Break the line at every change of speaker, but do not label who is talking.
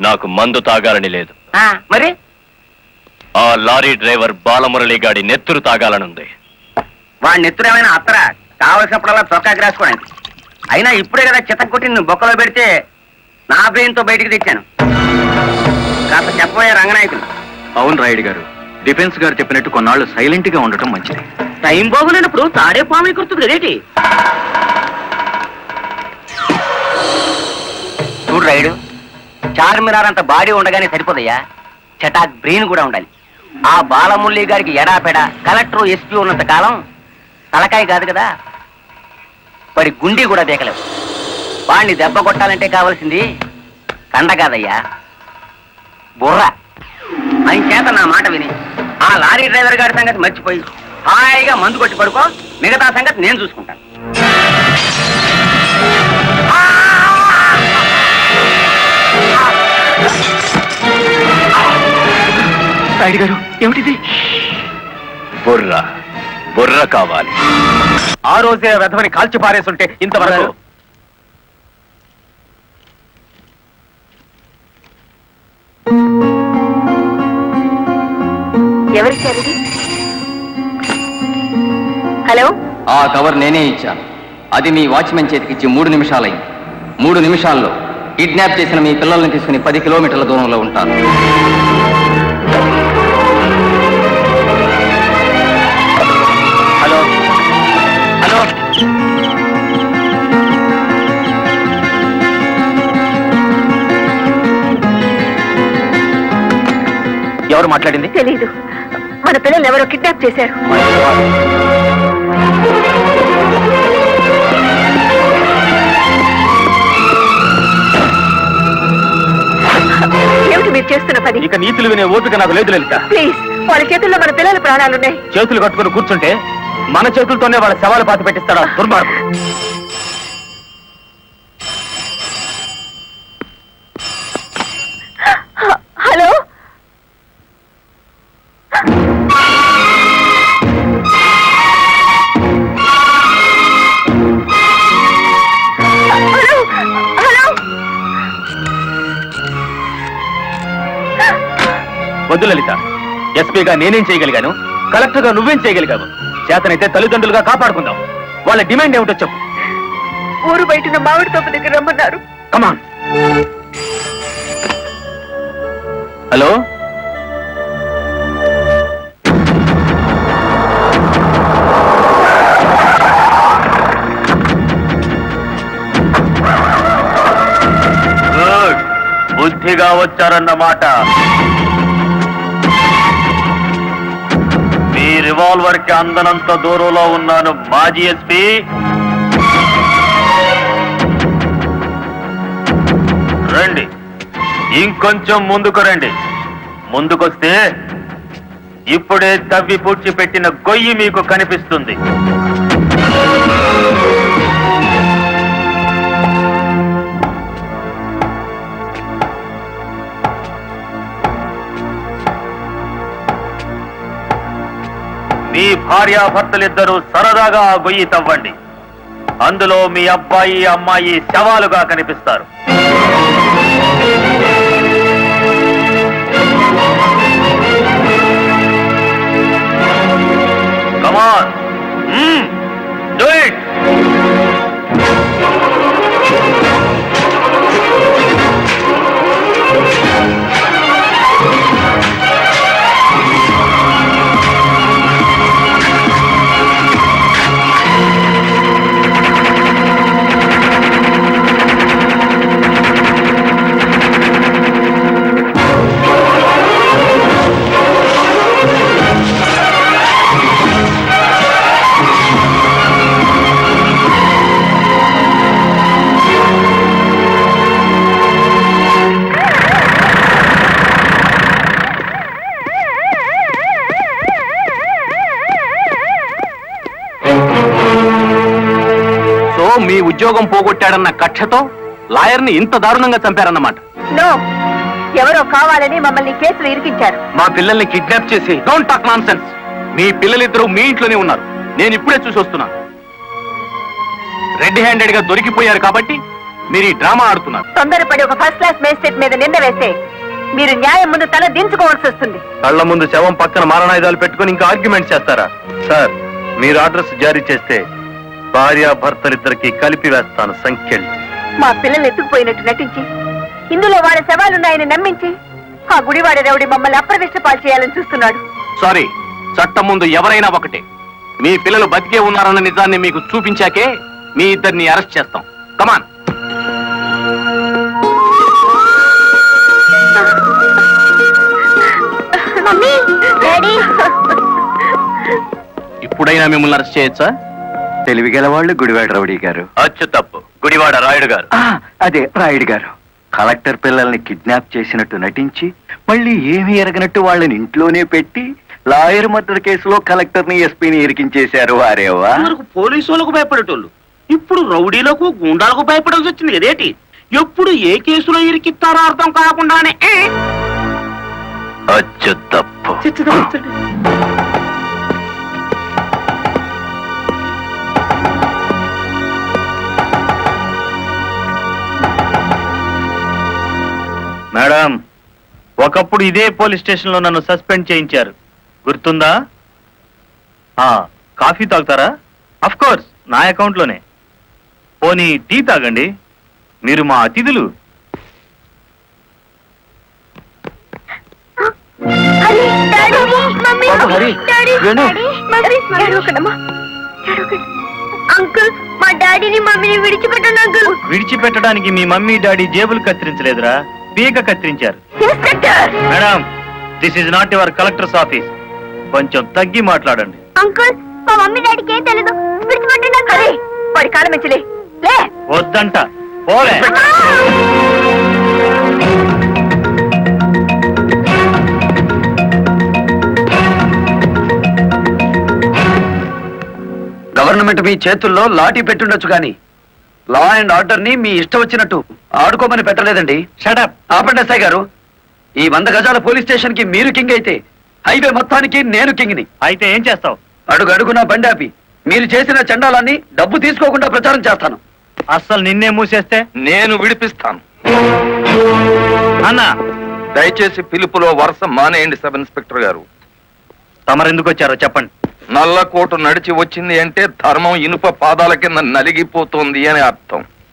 నాకు మందు తాగాలని లేదు.
ఆ, మరి?
ఆ లారీ డ్రైవర్ బాలమురళి గాడి నెత్తురు తాగాలనుంది.
వాడి నెత్తురేమైనా అత్తరా? కావలసినప్పుడల్లా చొక్కాకి రాసుకోవడానికి అయినా ఇప్పుడే కదా చిత్త కొట్టి నువ్వు బొక్కలో పెడితే నా బ్రెయిన్తో బయటికి తెచ్చాను. కాస్త చెప్పబోయే రంగనాయకులు.
అవును రాయుడు గారు డిఫెన్స్ గారు చెప్పినట్టు కొన్నాళ్ళు సైలెంట్గా ఉండటం మంచిది.
టైం బాగులేనప్పుడు తాడే పాము కుర్తుంది కదేటి చూడు రైడు చార్మినార్ అంత బాడీ ఉండగానే సరిపోదయ్యా. చటాక్ బ్రెయిన్ కూడా ఉండాలి. ఆ బాలమురళి గారికి ఎడాపెడ కలెక్టర్ ఎస్పీ ఉన్నంత కాలం తలకాయ కాదు కదా. వాడి గుండీ కూడా దేకలేవు వాడిని దెబ్బ కొట్టాలంటే కావాల్సింది కండ కాదయ్యా. బుర్ర. అని చేత నా మాట విని ఆ లారీ డ్రైవర్ గారి సంగతి మర్చిపోయి హాయిగా మందు కొట్టి పడుకో. మిగతా సంగతి నేను చూసుకుంటాను.
రాయుడు గారు ఏమిటిది?
బుర్ర బుర్ర కావాలి.
ఆ రోజే వెధవని కాల్చి పారేసుంటే ఇంతవరకు
ఎవరిచ్చారు? హలో?
ఆ కవర్ నేనే ఇచ్చాను. అది మీ వాచ్మెన్ చేతికిచ్చి మూడు నిమిషాలైంది. మూడు నిమిషాల్లో కిడ్నాప్ చేసిన మీ పిల్లల్ని తీసుకుని పది కిలోమీటర్ల దూరంలో ఉంటాను.
ఎవరు మాట్లాడింది?
తెలీదు. మన పిల్లలు ఎవరో కిడ్నాప్ చేశారు. ఏమిటి మీరు చేస్తున్న పని?
ఇక నీతులు వినే ఓపిక నాకు లేదు లలిత.
ప్లీజ్ వాళ్ళ చేతుల్లో మన పిల్లల ప్రాణాలున్నాయి.
చేతులు కట్టుకుని కూర్చుంటే మన చేతులతోనే వాళ్ళ శవాలు పాతి పెట్టిస్తాడా? దుర్మార్గం
హలో?
వద్దు లలిత. ఎస్పీగా నేనేం చేయగలిగాను? కలెక్టర్గా నువ్వేం చేయగలిగావు? చేతనైతే తల్లిదండ్రులుగా కాపాడుకుందాం. వాళ్ళ డిమాండ్ ఏమిటో చెప్పు.
ఊరు బయట మామిడి తోపు దగ్గర రమ్మన్నారు.
కమాన్ హలో
బుద్ధిగా వచ్చారన్నమాట. రివాల్వర్కి అందనంత దూరంలో ఉన్నాను మాజీ ఎస్పీ. రండి. ఇంకొంచెం ముందుకు రండి. ముందుకొస్తే ఇప్పుడే తవ్వి పూడ్చి పెట్టిన గొయ్యి మీకు కనిపిస్తుంది. మీ భార్యాభర్తలిద్దరూ సరదాగా ఆ గొయ్యి తవ్వండి. అందులో మీ అబ్బాయి అమ్మాయి శవాలుగా కనిపిస్తారు. కమాన్
మీ ఉద్యోగం పోగొట్టాడన్న కక్షతో లాయర్ని ఇంత దారుణంగా చంపారన్నమాట.
నో. ఎవరో కావాలని మమ్మల్ని కేసులు ఇరికించారు.
మా పిల్లల్ని కిడ్నాప్ చేసి డోంట్ టాక్ నాన్ సెన్స్ మీ పిల్లలిద్దరూ మీ ఇంట్లోనే ఉన్నారు. నేను ఇప్పుడే చూసి వస్తున్నాను. రెడ్ హ్యాండెడ్గా దొరికిపోయారు కాబట్టి
మీరు ఈ డ్రామా ఆడుతున్నారు.
తొందరపడి ఒక ఫస్ట్ క్లాస్ మేజిస్ట్రేట్ మీద నింద వేస్తే మీరు న్యాయం ముందు తల దించుకోవాల్సి వస్తుంది.
కళ్ళ ముందు శవం పక్కన మారణాయుధాలు పెట్టుకుని ఇంకా ఆర్గ్యుమెంట్ చేస్తారా? సార్ మీరు అడ్రస్ జారీ చేస్తే భార్య భర్తలిద్దరికి కలిపి వేస్తాను సంఖ్యలు.
మా పిల్లలు ఎత్తుకుపోయినట్టు నటించి ఇందులో వాళ్ళ శవాలున్నాయని నమ్మించి ఆ గుడివాడ రౌడి మమ్మల్ని అప్రదిష్ట పాలు చేయాలని చూస్తున్నాడు.
సారీ చట్టం ముందు ఎవరైనా ఒకటే. మీ పిల్లలు బతికే ఉన్నారన్న నిజాన్ని మీకు చూపించాకే మీ ఇద్దరిని అరెస్ట్ చేస్తాం. కమాన్ ఇప్పుడైనా మిమ్మల్ని అరెస్ట్ చేయొచ్చా?
తెలివిగల వాళ్ళు గుడివాడ రౌడీ గారు.
అచ్చు తప్పు. గుడివాడ రాయుడు గారు.
ఆ, అదే రాయుడు గారు. కలెక్టర్ పిల్లల్ని కిడ్నాప్ చేసినట్టు నటించి మళ్ళీ ఏమీ ఎరగనట్టు వాళ్ళని ఇంట్లోనే పెట్టి లాయర్ మర్డర్ కేసులో కలెక్టర్ని ఎస్పీని ఇరికించేశారు వారేవా?
వరకు పోలీసు వాళ్ళకు భయపడేటోళ్ళు. ఇప్పుడు రౌడీలకు గుండాలకు భయపడాల్సి వచ్చింది కదేటి? ఎప్పుడు ఏ కేసులో ఇరికిస్తారో అర్థం కాకుండానే ఏ?
అచ్చు తప్పు.
మేడం ఒకప్పుడు ఇదే పోలీస్ స్టేషన్లో నన్ను సస్పెండ్ చేయించారు. గుర్తుందా? ఆ, కాఫీ తాగుతారా? అఫ్ కోర్స్ నా అకౌంట్లోనే పోనీ టీ తాగండి. మీరు మా అతిథులు.
అంకుల్ మా డాడీని మమ్మీని విడిచిపెట్టండి అంకుల్.
విడిచిపెట్టడానికి మీ మమ్మీ డాడీ జేబులు కత్తిరించలేదురా. పీక కత్తిరించారు.
Inspector!
Madam this is not your collector's office కొంచెం తగ్గి మాట్లాడండి.
అంకుల్ మా మమ్మీ డాడీకి ఏం తెలీదు. విడిచిపెట్టండి అంకుల్. అరే వాడి కాలం మంచిలే లే.
వద్దంట. పోలే.
గవర్నమెంట్ మీ చేతుల్లో లాఠీ పెట్టుండొచ్చు కానీ లా అండ్ ఆర్డర్ని మీ ఇష్టం వచ్చినట్టు ఆడుకోమని పెట్టలేదండి.
షటప్
ఆపండి ఎస్ఐ గారు. ఈ వంద గజాల పోలీస్ స్టేషన్కి మీరు కింగ్ అయితే హైవే మొత్తానికి నేను కింగ్ని.
అయితే ఏం చేస్తావు?
అడుగు అడుగున బండి ఆపి. మీరు చేసిన చండాలాన్ని డబ్బు తీసుకోకుండా ప్రచారం చేస్తాను.
అస్సలు నిన్నే మూసేస్తే
నేను విడిపిస్తాను.
అన్న.
దయచేసి పిలుపులో వరుస మానేయండి సబ్ ఇన్స్పెక్టర్ గారు.
తమరెందుకు వచ్చారో చెప్పండి.
నల్లకోటు నడిచి వచ్చింది అంటే ధర్మం ఇనుప పాదాల కింద నలిగిపోతుంది అని అర్థం.